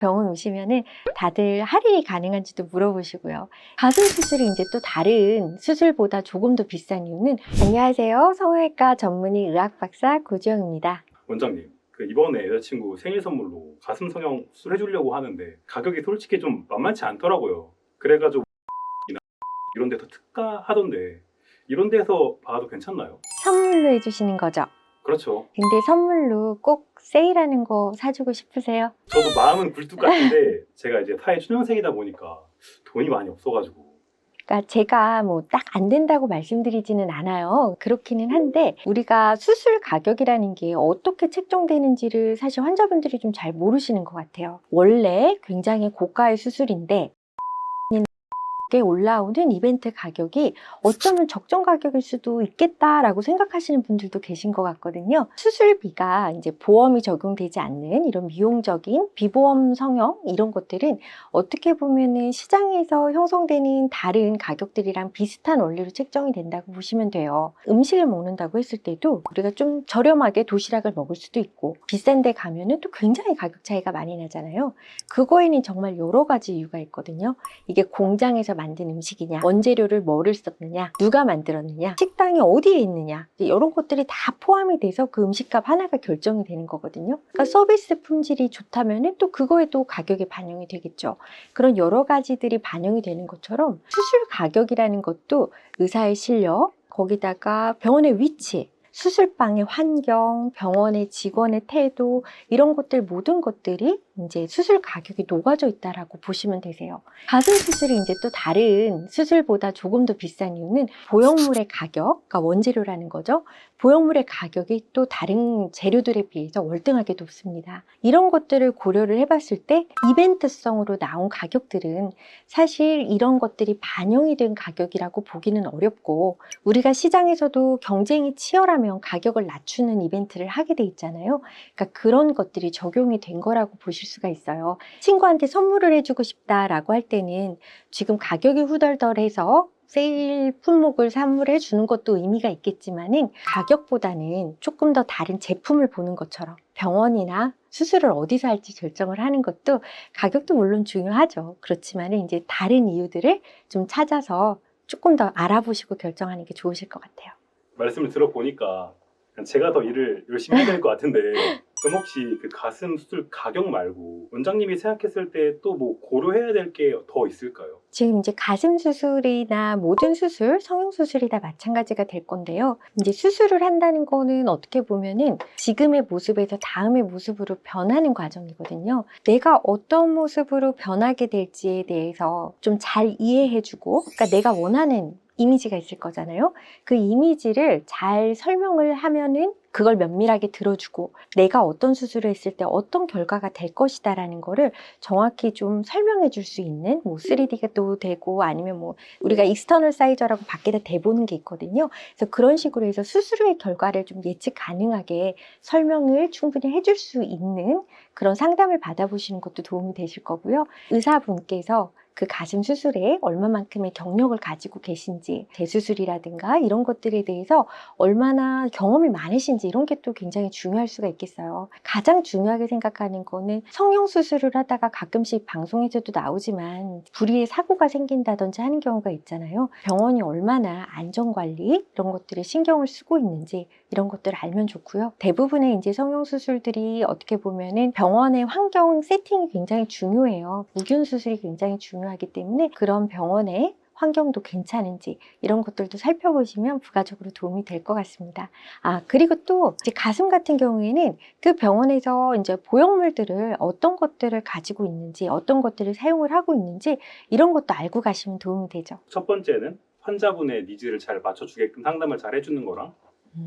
병원 오시면은 다들 할인이 가능한지도 물어보시고요. 가슴 수술이 이제 또 다른 수술보다 조금 더 비싼 이유는 안녕하세요. 성형외과 전문의 의학 박사 고지영입니다. 원장님, 그 이번에 여자친구 생일 선물로 가슴 성형 수술 해주려고 하는데 가격이 솔직히 좀 만만치 않더라고요. 그래가지고 이런 데서 특가 하던데 이런 데서 봐도 괜찮나요? 선물로 해주시는 거죠. 그렇죠. 근데 선물로 꼭 세일하는 거 사주고 싶으세요? 저도 마음은 굴뚝 같은데 제가 이제 사회 초년생이다 보니까 돈이 많이 없어가지고 그러니까 제가 뭐 딱 안 된다고 말씀드리지는 않아요. 그렇기는 한데 우리가 수술 가격이라는 게 어떻게 책정되는지를 사실 환자분들이 좀 잘 모르시는 것 같아요. 원래 굉장히 고가의 수술인데 게 올라오는 이벤트 가격이 어쩌면 적정 가격일 수도 있겠다라고 생각하시는 분들도 계신 것 같거든요. 수술비가 이제 보험이 적용되지 않는 이런 미용적인 비보험 성형 이런 것들은 어떻게 보면은 시장에서 형성되는 다른 가격들이랑 비슷한 원리로 책정이 된다고 보시면 돼요. 음식을 먹는다고 했을 때도 우리가 좀 저렴하게 도시락을 먹을 수도 있고 비싼 데 가면은 또 굉장히 가격 차이가 많이 나잖아요. 그거에는 정말 여러 가지 이유가 있거든요. 이게 공장에서 만든 음식이냐, 원재료를 뭐를 썼느냐, 누가 만들었느냐, 식당이 어디에 있느냐, 이런 것들이 다 포함이 돼서 그 음식값 하나가 결정이 되는 거거든요. 그러니까 서비스 품질이 좋다면은 또 그거에도 가격이 반영이 되겠죠. 그런 여러 가지들이 반영이 되는 것처럼 수술 가격이라는 것도 의사의 실력, 거기다가 병원의 위치, 수술방의 환경, 병원의 직원의 태도, 이런 것들 모든 것들이 이제 수술 가격이 녹아져 있다라고 보시면 되세요. 가슴 수술이 이제 또 다른 수술보다 조금 더 비싼 이유는 보형물의 가격, 그러니까 원재료라는 거죠. 보형물의 가격이 또 다른 재료들에 비해서 월등하게 높습니다. 이런 것들을 고려를 해봤을 때 이벤트성으로 나온 가격들은 사실 이런 것들이 반영이 된 가격이라고 보기는 어렵고 우리가 시장에서도 경쟁이 치열하면 가격을 낮추는 이벤트를 하게 돼 있잖아요. 그러니까 그런 것들이 적용이 된 거라고 보실 수가 있어요. 친구한테 선물을 해주고 싶다라고 할 때는 지금 가격이 후덜덜해서 세일 품목을 선물해 주는 것도 의미가 있겠지만은 가격보다는 조금 더 다른 제품을 보는 것처럼 병원이나 수술을 어디서 할지 결정을 하는 것도 가격도 물론 중요하죠. 그렇지만은 이제 다른 이유들을 좀 찾아서 조금 더 알아보시고 결정하는 게 좋으실 것 같아요. 말씀을 들어보니까 제가 더 일을 열심히 해야 될 것 같은데 그럼 혹시 그 가슴 수술 가격 말고 원장님이 생각했을 때 또 뭐 고려해야 될 게 더 있을까요? 지금 이제 가슴 수술이나 모든 수술, 성형 수술이 다 마찬가지가 될 건데요. 이제 수술을 한다는 거는 어떻게 보면은 지금의 모습에서 다음의 모습으로 변하는 과정이거든요. 내가 어떤 모습으로 변하게 될지에 대해서 좀 잘 이해해주고, 그러니까 내가 원하는 이미지가 있을 거잖아요. 그 이미지를 잘 설명을 하면은 그걸 면밀하게 들어주고 내가 어떤 수술을 했을 때 어떤 결과가 될 것이다 라는 거를 정확히 좀 설명해 줄 수 있는 뭐 3D가도 되고 아니면 뭐 우리가 익스터널 사이저라고 밖에다 대보는 게 있거든요. 그래서 그런 식으로 해서 수술의 결과를 좀 예측 가능하게 설명을 충분히 해줄 수 있는 그런 상담을 받아보시는 것도 도움이 되실 거고요. 의사분께서 그 가슴 수술에 얼마만큼의 경력을 가지고 계신지, 대수술이라든가 이런 것들에 대해서 얼마나 경험이 많으신지 이런 게 또 굉장히 중요할 수가 있겠어요. 가장 중요하게 생각하는 거는 성형 수술을 하다가 가끔씩 방송에서도 나오지만 불의의 사고가 생긴다든지 하는 경우가 있잖아요. 병원이 얼마나 안전관리 이런 것들에 신경을 쓰고 있는지 이런 것들을 알면 좋고요. 대부분의 이제 성형 수술들이 어떻게 보면은 병원의 환경 세팅이 굉장히 중요해요. 무균 수술이 굉장히 중요 하기 때문에 그런 병원의 환경도 괜찮은지 이런 것들도 살펴보시면 부가적으로 도움이 될 것 같습니다. 아, 그리고 또 이제 가슴 같은 경우에는 그 병원에서 이제 보형물들을 어떤 것들을 가지고 있는지 어떤 것들을 사용을 하고 있는지 이런 것도 알고 가시면 도움이 되죠. 첫 번째는 환자분의 니즈를 잘 맞춰주게끔 상담을 잘 해주는 거랑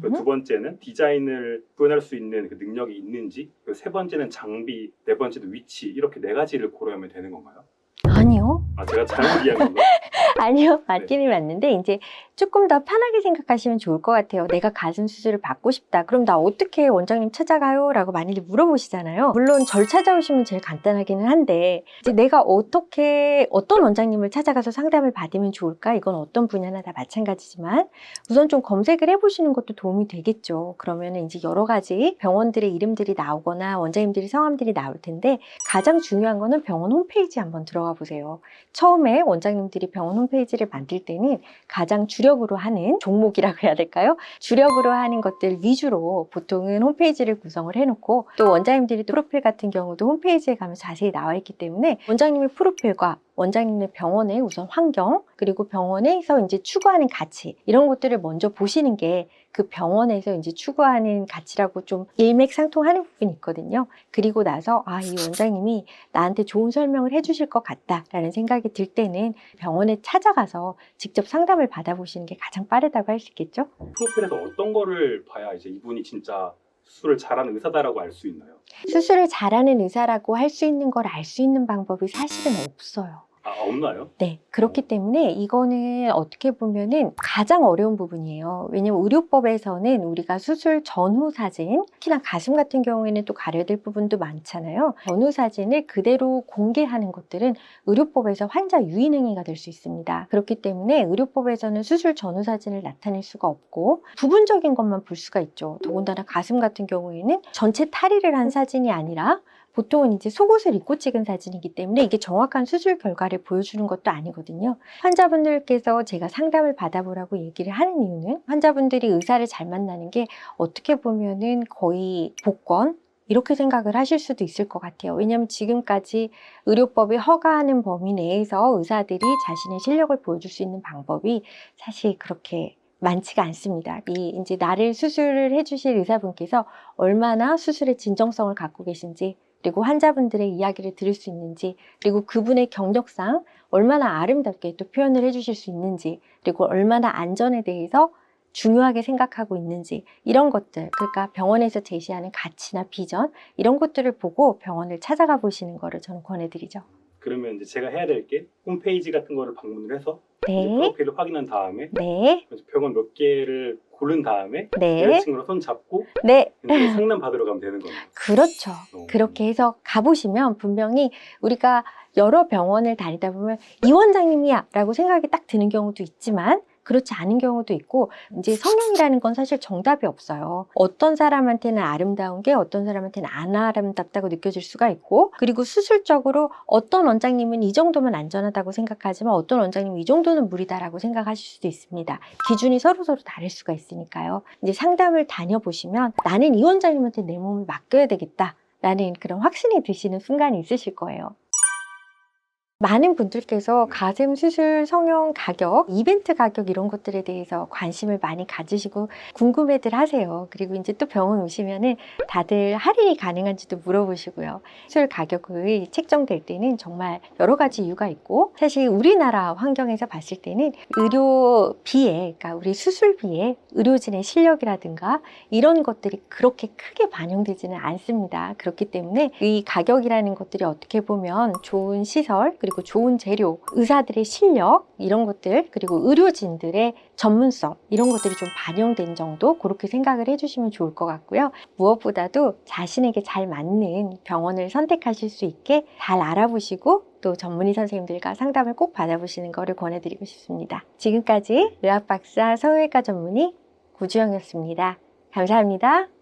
그리고 두 번째는 디자인을 구현할 수 있는 그 능력이 있는지 세 번째는 장비 네 번째는 위치 이렇게 네 가지를 고려하면 되는 건가요? 아니요. 아 제가 잘못 이해한 건가? 아니요, 맞기는 맞는데 이제 조금 더 편하게 생각하시면 좋을 것 같아요. 내가 가슴 수술을 받고 싶다. 그럼 나 어떻게 원장님 찾아가요? 라고 많이들 물어보시잖아요. 물론 절 찾아오시면 제일 간단하기는 한데 이제 내가 어떻게 어떤 원장님을 찾아가서 상담을 받으면 좋을까? 이건 어떤 분야나 다 마찬가지지만 우선 좀 검색을 해보시는 것도 도움이 되겠죠. 그러면 이제 여러 가지 병원들의 이름들이 나오거나 원장님들이 성함들이 나올 텐데 가장 중요한 거는 병원 홈페이지 한번 들어가 보세요. 처음에 원장님들이 병원 홈페이지를 만들 때는 가장 주 력으로 하는 종목이라고 해야 될까요? 주력으로 하는 것들 위주로 보통은 홈페이지를 구성을 해놓고 또 원장님들이 또 프로필 같은 경우도 홈페이지에 가면 자세히 나와 있기 때문에 원장님의 프로필과 원장님의 병원의 우선 환경 그리고 병원에서 이제 추구하는 가치 이런 것들을 먼저 보시는 게 그 병원에서 이제 추구하는 가치라고 좀 일맥상통하는 부분이 있거든요. 그리고 나서 아 이 원장님이 나한테 좋은 설명을 해주실 것 같다라는 생각이 들 때는 병원에 찾아가서 직접 상담을 받아보시는 게 가장 빠르다고 할 수 있겠죠. 프로필에서 어떤 거를 봐야 이제 이분이 진짜 수술을 잘하는 의사다라고 알 수 있나요? 수술을 잘하는 의사라고 할 수 있는 걸 알 수 있는 방법이 사실은 없어요. 아 없나요? 네. 그렇기 때문에 이거는 어떻게 보면은 가장 어려운 부분이에요. 왜냐면 의료법에서는 우리가 수술 전후 사진, 특히나 가슴 같은 경우에는 또 가려야 될 부분도 많잖아요. 전후 사진을 그대로 공개하는 것들은 의료법에서 환자 유인 행위가 될 수 있습니다. 그렇기 때문에 의료법에서는 수술 전후 사진을 나타낼 수가 없고 부분적인 것만 볼 수가 있죠. 더군다나 가슴 같은 경우에는 전체 탈의를 한 사진이 아니라 보통은 이제 속옷을 입고 찍은 사진이기 때문에 이게 정확한 수술 결과를 보여주는 것도 아니거든요. 환자분들께서 제가 상담을 받아보라고 얘기를 하는 이유는 환자분들이 의사를 잘 만나는 게 어떻게 보면은 거의 복권, 이렇게 생각을 하실 수도 있을 것 같아요. 왜냐하면 지금까지 의료법이 허가하는 범위 내에서 의사들이 자신의 실력을 보여줄 수 있는 방법이 사실 그렇게 많지가 않습니다. 이 이제 나를 수술을 해주실 의사분께서 얼마나 수술의 진정성을 갖고 계신지 그리고 환자분들의 이야기를 들을 수 있는지 그리고 그분의 경력상 얼마나 아름답게 또 표현을 해주실 수 있는지 그리고 얼마나 안전에 대해서 중요하게 생각하고 있는지 이런 것들 그러니까 병원에서 제시하는 가치나 비전 이런 것들을 보고 병원을 찾아가 보시는 거를 저는 권해드리죠. 그러면 이제 제가 해야 될 게 홈페이지 같은 거를 방문을 해서 네, 프로필을 확인한 다음에 네, 병원 몇 개를 고른 다음에 네, 여자친구랑 손 잡고 네. 이제 상담 받으러 가면 되는 거예요. 그렇죠. 어. 그렇게 해서 가보시면 분명히 우리가 여러 병원을 다니다 보면 이 원장님이야 라고 생각이 딱 드는 경우도 있지만 그렇지 않은 경우도 있고 이제 성형이라는 건 사실 정답이 없어요. 어떤 사람한테는 아름다운 게 어떤 사람한테는 안 아름답다고 느껴질 수가 있고 그리고 수술적으로 어떤 원장님은 이 정도면 안전하다고 생각하지만 어떤 원장님은 이 정도는 무리다라고 생각하실 수도 있습니다. 기준이 서로 서로 다를 수가 있으니까요. 이제 상담을 다녀보시면 나는 이 원장님한테 내 몸을 맡겨야 되겠다. 라는 그런 확신이 드시는 순간이 있으실 거예요. 많은 분들께서 가슴 수술 성형 가격, 이벤트 가격 이런 것들에 대해서 관심을 많이 가지시고 궁금해들 하세요. 그리고 이제 또 병원 오시면은 다들 할인이 가능한지도 물어보시고요. 수술 가격을 책정될 때는 정말 여러 가지 이유가 있고 사실 우리나라 환경에서 봤을 때는 의료비에, 그러니까 우리 수술비에 의료진의 실력이라든가 이런 것들이 그렇게 크게 반영되지는 않습니다. 그렇기 때문에 이 가격이라는 것들이 어떻게 보면 좋은 시설 그리고 좋은 재료, 의사들의 실력 이런 것들 그리고 의료진들의 전문성 이런 것들이 좀 반영된 정도 그렇게 생각을 해주시면 좋을 것 같고요. 무엇보다도 자신에게 잘 맞는 병원을 선택하실 수 있게 잘 알아보시고 또 전문의 선생님들과 상담을 꼭 받아보시는 것을 권해드리고 싶습니다. 지금까지 의학박사 성형외과 전문의 구주영이었습니다. 감사합니다.